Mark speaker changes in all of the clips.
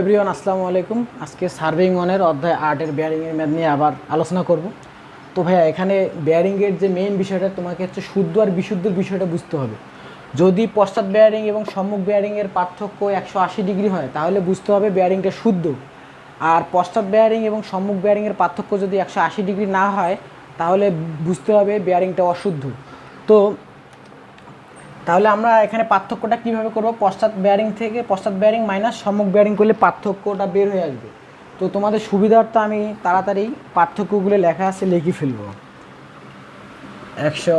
Speaker 1: Everyone, আসসালামু আলাইকুম। আজকে সার্ভিং ওয়ানের অধ্যায় আর্টের বেয়ারিংয়ের ম্যাথ নিয়ে আবার আলোচনা করব। তো ভাইয়া, এখানে বেয়ারিংয়ের যে মেইন বিষয়টা, তোমাকে হচ্ছে শুদ্ধ আর বিশুদ্ধর বিষয়টা বুঝতে হবে। যদি পশ্চাৎ বেয়ারিং এবং সম্মুখ বেয়ারিংয়ের পার্থক্য একশো আশি ডিগ্রি হয়, তাহলে বুঝতে হবে বেয়ারিংটা শুদ্ধ। আর পশ্চাৎ বেয়ারিং এবং সম্মুখ বেয়ারিংয়ের পার্থক্য যদি একশো আশি ডিগ্রি না হয়, তাহলে বুঝতে হবে বেয়ারিংটা অশুদ্ধ। তো তাহলে আমরা এখানে পার্থক্যটা কীভাবে করব? পশ্চাৎ ব্যারিং থেকে পশ্চাৎ বেয়ারিং মাইনাস সম্মুখ বেয়ারিং করলে পার্থক্যটা বের হয়ে আসবে। তো তোমাদের সুবিধার্থে আমি তাড়াতাড়ি পার্থক্যগুলো লেখা আছে লিখে ফেলব। একশো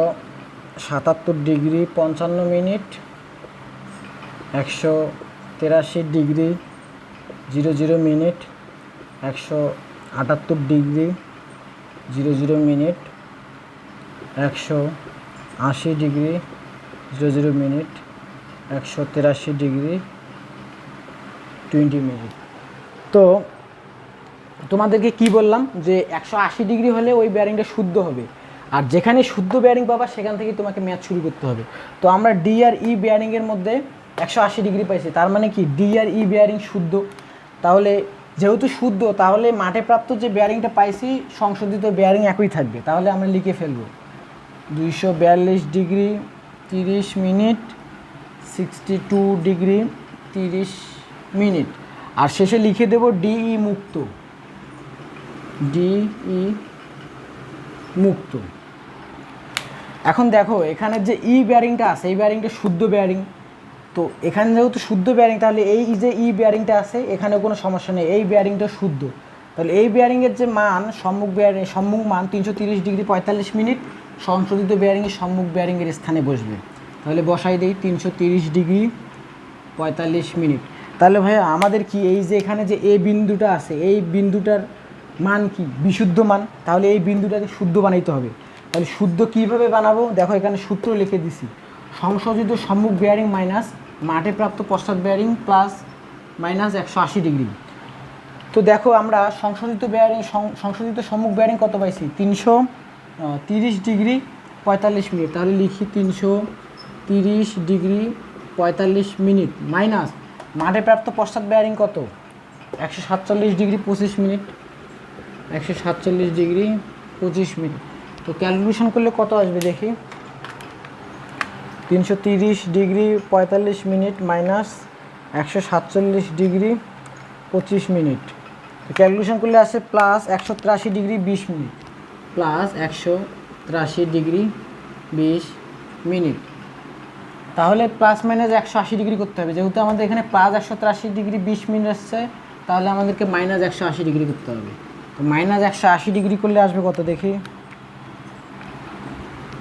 Speaker 1: সাতাত্তর ডিগ্রি পঞ্চান্ন মিনিট, একশো তেরাশি ডিগ্রি জিরো জিরো মিনিট, একশো আটাত্তর ডিগ্রি জিরো জিরো মিনিট, একশো আশি ডিগ্রি জিরো জিরো মিনিট, একশো তেরাশি ডিগ্রি, টোয়েন্টি মিনিট। তো তোমাদেরকে কি বললাম যে একশো আশি ডিগ্রি হলে ওই বেয়ারিংটা শুদ্ধ হবে। আর যেখানে শুদ্ধ বেয়ারিং পাবা, সেখান থেকে তোমাকে ম্যাচ শুরু করতে হবে। তো আমরা ডি আর ই বেয়ারিংয়ের মধ্যে একশো আশি ডিগ্রি পাইছি। তার মানে কি? ডি আর ই বেয়ারিং শুদ্ধ। তাহলে যেহেতু শুদ্ধ, তাহলে মাঠে প্রাপ্ত যে বেয়ারিংটা পাইছি, সংশোধিত বেয়ারিং একই থাকবে। তাহলে আমরা লিখে ফেলব। দুইশো বিয়াল্লিশ ডিগ্রি তিরিশ মিনিট সিক্সটি টু ডিগ্রি তিরিশ মিনিট। আর শেষে লিখে দেব ডিই মুক্ত। ডিই মুক্ত। এখন দেখো, এখানে যে ই বেয়ারিংটা আছে, এই বেয়ারিংটা শুদ্ধ বেয়ারিং তো এখানে যেহেতু শুদ্ধ বেয়ারিং তাহলে এই যে ই বেয়ারিংটা আছে এখানে কোনো সমস্যা নেই। এই বেয়ারিংটা শুদ্ধ। তাহলে এই বেয়ারিংয়ের যে মান, সম্মুখ বেয়ারিং সম্মুখ মান তিনশো তিরিশ ডিগ্রি পঁয়তাল্লিশ মিনিট সংশোধিত বেয়ারিংয়ের সম্মুখ বেয়ারিংয়ের স্থানে বসবে। তাহলে বসাই দেই তিনশো তিরিশ ডিগ্রি পঁয়তাল্লিশ মিনিট। তাহলে ভাইয়া, আমাদের কি এই যে এখানে যে এ বিন্দুটা আছে, এই বিন্দুটার মান কি? বিশুদ্ধ মান? তাহলে এই বিন্দুটাকে শুদ্ধ বানাইতে হবে। তাহলে শুদ্ধ কীভাবে বানাবো? দেখো এখানে সূত্র লিখে দিছি। সংশোধিত সম্মুখ বেয়ারিং মাইনাস মাঠে প্রাপ্ত পশ্চাৎ বেয়ারিং প্লাস মাইনাস একশো আশি ডিগ্রি। তো দেখো আমরা সংশোধিত বেয়ারিং সংশোধিত সম্মুখ বেয়ারিং কত পাইছি? তিনশো তিরিশ ডিগ্রি পঁয়তাল্লিশ মিনিট। তাহলে লিখি তিনশো তিরিশ ডিগ্রি পঁয়তাল্লিশ মিনিট মাইনাস। মাঠে প্রাপ্ত পশ্চাৎ বেয়ারিং কত? একশো সাতচল্লিশ ডিগ্রি পঁচিশ মিনিট। একশো সাতচল্লিশ ডিগ্রি পঁচিশ মিনিট। তো ক্যালকুলেশন করলে কত আসবে দেখি। তিনশো তিরিশ ডিগ্রি পঁয়তাল্লিশ মিনিট মাইনাস একশো সাতচল্লিশ ডিগ্রি পঁচিশ মিনিট। ক্যালকুলেশন করলে আসে প্লাস একশো তিরাশি ডিগ্রি বিশ মিনিট। প্লাস একশো তিরাশি ডিগ্রি বিশ মিনিট। তাহলে প্লাস মাইনাস একশো আশি ডিগ্রি করতে হবে। যেহেতু আমাদের এখানে প্লাস একশো তিরাশি ডিগ্রি বিশ মিনিট আসছে, তাহলে আমাদেরকে মাইনাস একশো আশি ডিগ্রি করতে হবে। তো মাইনাস একশো আশি ডিগ্রি করলে আসবে কত দেখি?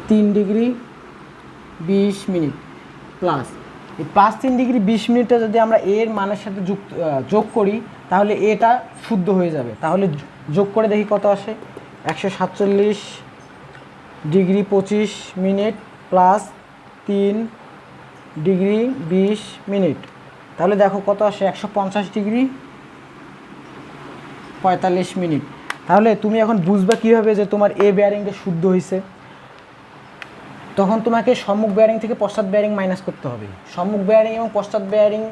Speaker 1: তিন ডিগ্রি বিশ মিনিট প্লাস। এই প্লাস তিন ডিগ্রি বিশ মিনিটটা যদি আমরা এর মানের সাথে যুক্ত যোগ করি, তাহলে এটা শুদ্ধ হয়ে যাবে। তাহলে যোগ করে দেখি কত আসে? একশো সাতচল্লিশ ডিগ্রি পঁচিশ মিনিট প্লাস তিন ডিগ্রি বিশ মিনিট। তাহলে দেখো কত আসে? একশো পঞ্চাশ ডিগ্রি পঁয়তাল্লিশ মিনিট। তাহলে তুমি এখন বুঝবা কীভাবে যে তোমার এ বেয়ারিংটা শুদ্ধ হয়েছে তখন তোমাকে সম্মুখ বেয়ারিং থেকে পশ্চাৎ বেয়ারিং মাইনাস করতে হবে। সম্মুখ বেয়ারিং এবং পশ্চাৎ বেয়ারিং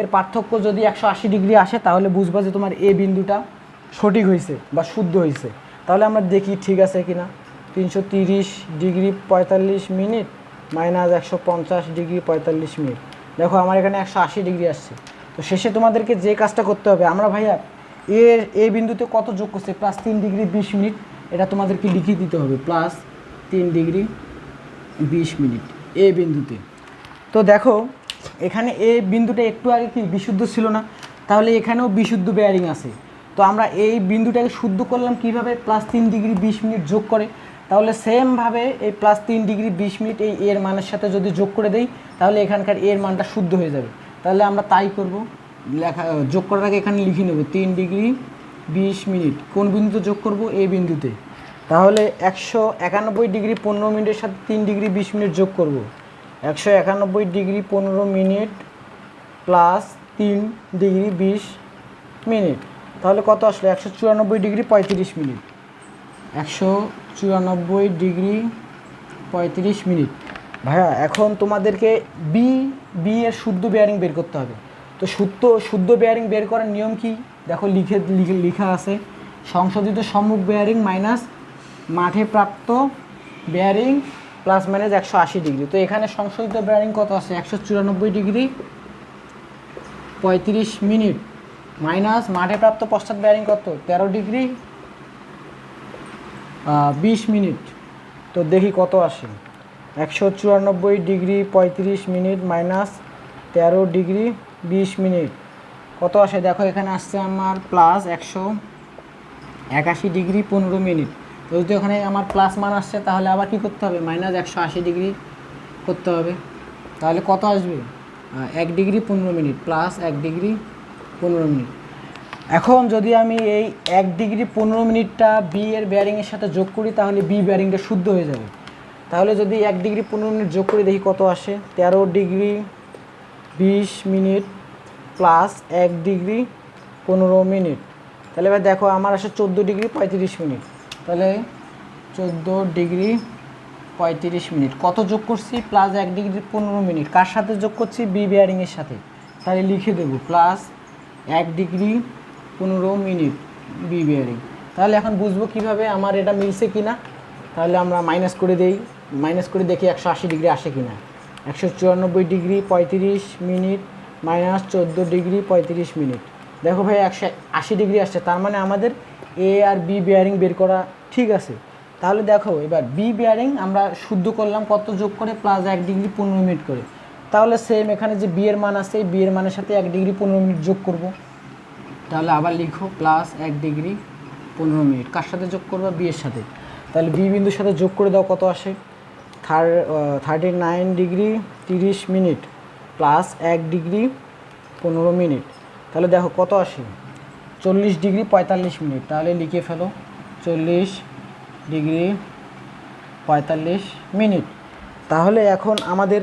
Speaker 1: এর পার্থক্য যদি একশো আশি ডিগ্রি আসে, তাহলে বুঝবা যে তোমার এ বিন্দুটা সঠিক হয়েছে বা শুদ্ধ হয়েছে তাহলে আমরা দেখি ঠিক আছে কি না তিনশো তিরিশ ডিগ্রি পঁয়তাল্লিশ মিনিট মাইনাস একশো পঞ্চাশ ডিগ্রি পঁয়তাল্লিশ মিনিট। দেখো আমার এখানে একশো আশি ডিগ্রি আসছে। তো শেষে তোমাদেরকে যে কাজটা করতে হবে, আমরা ভাইয়া এর, এ বিন্দুতে কত যোগ করছে? প্লাস তিন ডিগ্রি বিশ মিনিট। এটা তোমাদেরকে লিখিয়ে দিতে হবে। প্লাস তিন ডিগ্রি বিশ মিনিট এ বিন্দুতে। তো দেখো, এখানে এ বিন্দুটা একটু আগে কি বিশুদ্ধ ছিল না? তাহলে এখানেও বিশুদ্ধ বেয়ারিং আছে। তো আমরা এই বিন্দুটাকে শুদ্ধ করলাম কীভাবে? প্লাস তিন ডিগ্রি বিশ মিনিট যোগ করে। তাহলে সেমভাবে এই প্লাস তিন ডিগ্রি বিশ মিনিট এই এর মানের সাথে যদি যোগ করে দেই, তাহলে এখানকার এর মানটা শুদ্ধ হয়ে যাবে। তাহলে আমরা তাই করব। লেখা, যোগ করার আগে এখানে লিখে নেব, তিন ডিগ্রি বিশ মিনিট কোন বিন্দুতে যোগ করব? এই বিন্দুতে। তাহলে একশো একানব্বই ডিগ্রি পনেরো মিনিটের সাথে তিন ডিগ্রি বিশ মিনিট যোগ করব। একশো একানব্বই ডিগ্রি পনেরো মিনিট প্লাস তিন ডিগ্রি বিশ মিনিট তাহলে কত আসলো? একশো চুরানব্বই ডিগ্রি পঁয়ত্রিশ মিনিট। একশো চুরানব্বই ডিগ্রি পঁয়ত্রিশ মিনিট। ভাইয়া, এখন তোমাদেরকে বি বি এর শুদ্ধ বেয়ারিং বের করতে হবে। তো শুদ্ধ শুদ্ধ বেয়ারিং বের করার নিয়ম কি? দেখো লিখে, লিখা আছে। সংশোধিত সম্মুখ বেয়ারিং মাইনাস মাঠে প্রাপ্ত বেয়ারিং প্লাস মাইনাস একশো আশি ডিগ্রি। তো এখানে সংশোধিত বেয়ারিং কত আছে? একশো চুরানব্বই ডিগ্রি পঁয়ত্রিশ মিনিট। মাইনাস মাঠে প্রাপ্ত পশ্চাৎ বেয়ারিং কত? তেরো ডিগ্রি বিশ মিনিট। তো দেখি কত আসে। একশো চুরানব্বই ডিগ্রি পঁয়ত্রিশ মিনিট মাইনাস তেরো ডিগ্রি বিশ মিনিট। কত আসে? দেখো, এখানে আসছে আমার প্লাস একশো একাশি ডিগ্রি পনেরো মিনিট। তো যদি ওখানে আমার প্লাস মান আসছে, তাহলে আবার কি করতে হবে? মাইনাস একশো আশি ডিগ্রি করতে হবে। তাহলে কত আসবে? এক ডিগ্রি পনেরো মিনিট প্লাস এক ডিগ্রি পনেরো মিনিট। এখন যদি আমি এই এক ডিগ্রি পনেরো মিনিটটা বি এর বেয়ারিংয়ের সাথে যোগ করি, তাহলে বি বেয়ারিংটা শুদ্ধ হয়ে যাবে। তাহলে যদি এক ডিগ্রি পনেরো মিনিট যোগ করি, দেখি কত আসে? তেরো ডিগ্রি বিশ মিনিট প্লাস এক ডিগ্রি পনেরো মিনিট। তাহলে এবার দেখো, আমার আসে চোদ্দ ডিগ্রি পঁয়ত্রিশ মিনিট। তাহলে চোদ্দ ডিগ্রি পঁয়ত্রিশ মিনিট। কত যোগ করছি? প্লাস এক ডিগ্রি পনেরো মিনিট। কার সাথে যোগ করছি? বি বেয়ারিংয়ের সাথে। তাহলে লিখে দেবো প্লাস এক ডিগ্রি পনেরো মিনিট বি বিয়ারিং তাহলে এখন বুঝব কীভাবে আমার এটা মিলছে কি না তাহলে আমরা মাইনাস করে দেই। মাইনাস করে দেখি একশো আশি ডিগ্রি আসে কি না একশো চুরানব্বই ডিগ্রি পঁয়ত্রিশ মিনিট মাইনাস চোদ্দ ডিগ্রি পঁয়ত্রিশ মিনিট। দেখো ভাই, একশো আশি ডিগ্রি আসছে। তার মানে আমাদের এ আর বি বেয়ারিং বের করা ঠিক আছে। তাহলে দেখো, এবার বি বেয়ারিং আমরা শুদ্ধ করলাম কত যোগ করে? প্লাস এক ডিগ্রি পনেরো মিনিট করে। তাহলে সেম এখানে যে বি এর মান আছে বি এর মানের সাথে এক ডিগ্রি পনেরো মিনিট যোগ করব। তাহলে আবার লিখো প্লাস এক ডিগ্রি পনেরো মিনিট কার সাথে যোগ করব? বি এর সাথে। তাহলে বি বিন্দুর সাথে যোগ করে দাও, কত আসে? থার থার্টি নাইন ডিগ্রি তিরিশ মিনিট প্লাস এক ডিগ্রি পনেরো মিনিট তাহলে দেখো কত আসে? চল্লিশ ডিগ্রি পঁয়তাল্লিশ মিনিট তাহলে লিখে ফেলো, চল্লিশ ডিগ্রি পঁয়তাল্লিশ মিনিট তাহলে এখন আমাদের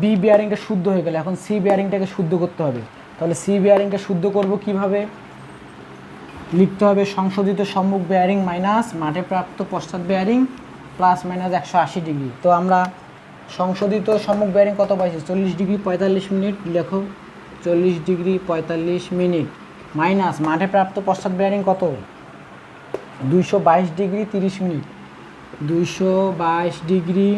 Speaker 1: বি বিয়ারিংটা শুদ্ধ হয়ে গেলে। এখন সি বিয়ারিংটাকে শুদ্ধ করতে হবে। তাহলে সি বিয়ারিংটা শুদ্ধ করব কীভাবে? লিখতে হবে সংশোধিত সম্মুখ বেয়ারিং মাইনাস মাঠে প্রাপ্ত পশ্চাৎ বেয়ারিং প্লাস মাইনাস একশো আশি ডিগ্রি তো আমরা সংশোধিত সম্মুখ বেয়ারিং কত পাইছি? চল্লিশ ডিগ্রি পঁয়তাল্লিশ মিনিট। লেখো, চল্লিশ ডিগ্রি পঁয়তাল্লিশ মিনিট। মাইনাস মাঠে প্রাপ্ত পশ্চাৎ বেয়ারিং কত? দুইশো বাইশ ডিগ্রি তিরিশ মিনিট। দুইশো বাইশ ডিগ্রি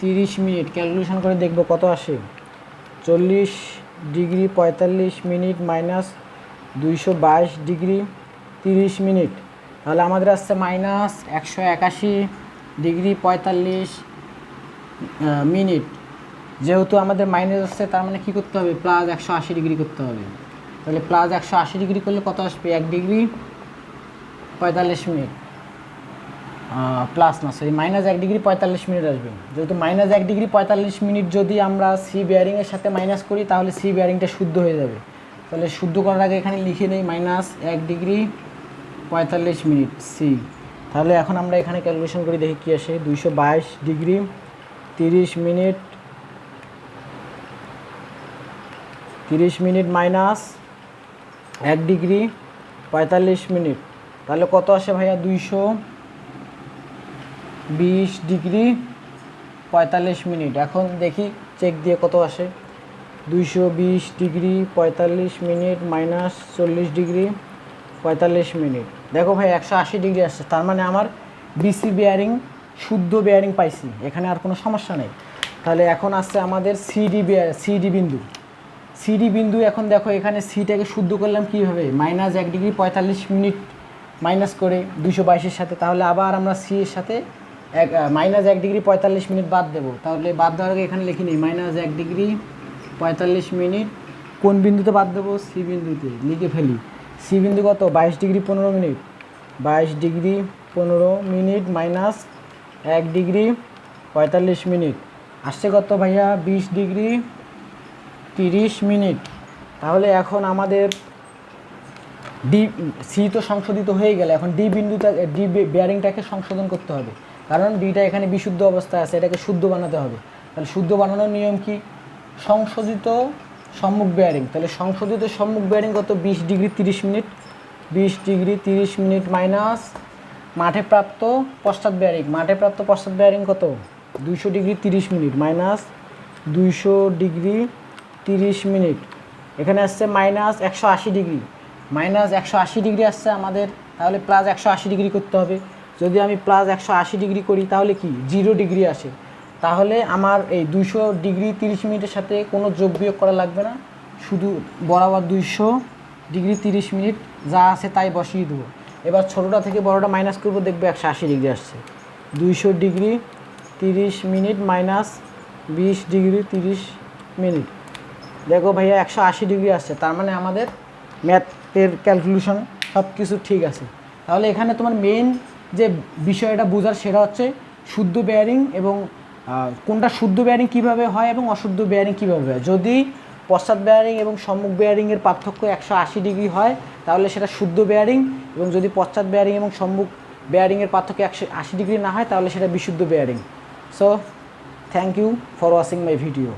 Speaker 1: তিরিশ মিনিট ক্যালকুলেশন করে দেখব কত আসে। চল্লিশ ডিগ্রি পঁয়তাল্লিশ মিনিট মাইনাস দুইশো বাইশ ডিগ্রি তিরিশ মিনিট। তাহলে আমাদের আসছে মাইনাস একশো একাশি ডিগ্রি পঁয়তাল্লিশ মিনিট। যেহেতু আমাদের মাইনাস আসছে, তার মানে কী করতে হবে? প্লাস একশো আশি ডিগ্রি করতে হবে। তাহলে প্লাস একশো আশি ডিগ্রি করলে কত আসবে? এক ডিগ্রি পঁয়তাল্লিশ মিনিট। প্লাস না সরি মাইনাস এক ডিগ্রি পঁয়তাল্লিশ মিনিট আসবে। যেহেতু মাইনাস এক ডিগ্রি পঁয়তাল্লিশ মিনিট যদি আমরা সি বেয়ারিংয়ের সাথে মাইনাস করি, তাহলে সি বেয়ারিংটা শুদ্ধ হয়ে যাবে। তাহলে শুদ্ধ করার আগে এখানে লিখে নেই মাইনাস এক ডিগ্রি পঁয়তাল্লিশ মিনিট সি তাহলে এখন আমরা এখানে ক্যালকুলেশন করি, দেখি কী আসে। দুইশো বাইশ ডিগ্রি তিরিশ মিনিট তিরিশ মিনিট মাইনাস এক ডিগ্রি পঁয়তাল্লিশ মিনিট তাহলে কত আসে ভাইয়া? দুইশো বিশ ডিগ্রি পঁয়তাল্লিশ মিনিট। এখন দেখি চেক দিয়ে কত আসে। দুইশো বিশ ডিগ্রি পঁয়তাল্লিশ মিনিট মাইনাস চল্লিশ ডিগ্রি পঁয়তাল্লিশ মিনিট। দেখো ভাই, একশো আশি ডিগ্রি আসছে। তার মানে আমার বিসি বেয়ারিং শুদ্ধ বেয়ারিং পাইছি। এখানে আর কোনো সমস্যা নেই। তাহলে এখন আসছে আমাদের সিডি বেয়ার সিডি বিন্দু। সিডি বিন্দু এখন দেখো, এখানে সিটাকে শুদ্ধ করলাম কীভাবে? মাইনাস এক ডিগ্রি পঁয়তাল্লিশ মিনিট মাইনাস করে দুশো বাইশের সাথে। তাহলে আবার আমরা সি এর সাথে এক মাইনাস এক ডিগ্রি পঁয়তাল্লিশ মিনিট বাদ দেবো। তাহলে বাদ দেওয়ার আগে এখানে লিখে নিই মাইনাস এক ডিগ্রি পঁয়তাল্লিশ মিনিট কোন বিন্দুতে বাদ দেবো? সি বিন্দুতে, লিখে ফেলি। সি বিন্দু কত? বাইশ ডিগ্রি পনেরো মিনিট বাইশ ডিগ্রি পনেরো মিনিট মাইনাস এক ডিগ্রি পঁয়তাল্লিশ মিনিট আসছে কত ভাইয়া? বিশ ডিগ্রি তিরিশ মিনিট তাহলে এখন আমাদের ডি সি তো সংশোধিত হয়ে গেলে। এখন ডি বিন্দুটা ডি বেয়ারিংটাকে সংশোধন করতে হবে। কারণ ডিটা এখানে বিশুদ্ধ অবস্থায় আছে, এটাকে শুদ্ধ বানাতে হবে। তাহলে শুদ্ধ বানানোর নিয়ম কি? সংশোধিত সম্মুখ বেয়ারিং তাহলে সংশোধিত সম্মুখ বেয়ারিং কত? বিশ ডিগ্রি তিরিশ মিনিট। বিশ ডিগ্রি তিরিশ মিনিট মাইনাস মাঠে প্রাপ্ত পশ্চাৎ বেয়ারিং মাঠে প্রাপ্ত পশ্চাৎ বেয়ারিং কত? দুইশো ডিগ্রি তিরিশ মিনিট মাইনাস দুইশো ডিগ্রি তিরিশ মিনিট। এখানে আসছে মাইনাস একশো আশি ডিগ্রি। মাইনাস একশো আশি ডিগ্রি আসছে আমাদের। তাহলে প্লাস একশো আশি ডিগ্রি করতে হবে। যদি আমি প্লাস একশো আশি ডিগ্রি করি, তাহলে কি? জিরো ডিগ্রি আসে। তাহলে আমার এই দুইশো ডিগ্রি তিরিশ মিনিটের সাথে কোনো যোগ বিয়োগ করা লাগবে না। শুধু বরাবর দুইশো ডিগ্রি তিরিশ মিনিট যা আছে তাই বসিয়ে দেবো। এবার ছোটোটা থেকে বড়োটা মাইনাস করব, দেখবে একশো আশি ডিগ্রি আসছে। দুইশো ডিগ্রি তিরিশ মিনিট মাইনাস বিশ ডিগ্রি তিরিশ মিনিট। দেখো ভাইয়া, একশো আশি ডিগ্রি আসছে। তার মানে আমাদের ম্যাথের ক্যালকুলেশন সব কিছু ঠিক আছে। তাহলে এখানে তোমার মেইন যে বিষয়টা বোঝার সেটা হচ্ছে শুদ্ধ বেয়ারিং এবং কোনটা শুদ্ধ বেয়ারিং কীভাবে হয় এবং অশুদ্ধ বেয়ারিং কীভাবে হয়। যদি পশ্চাৎ বেয়ারিং এবং সম্মুখ বেয়ারিংয়ের পার্থক্য একশো আশি ডিগ্রি হয়, তাহলে সেটা শুদ্ধ বেয়ারিং এবং যদি পশ্চাৎ বেয়ারিং এবং সম্মুখ বেয়ারিংয়ের পার্থক্য একশো আশি ডিগ্রি না হয়, তাহলে সেটা বিশুদ্ধ bearing so thank you for watching my video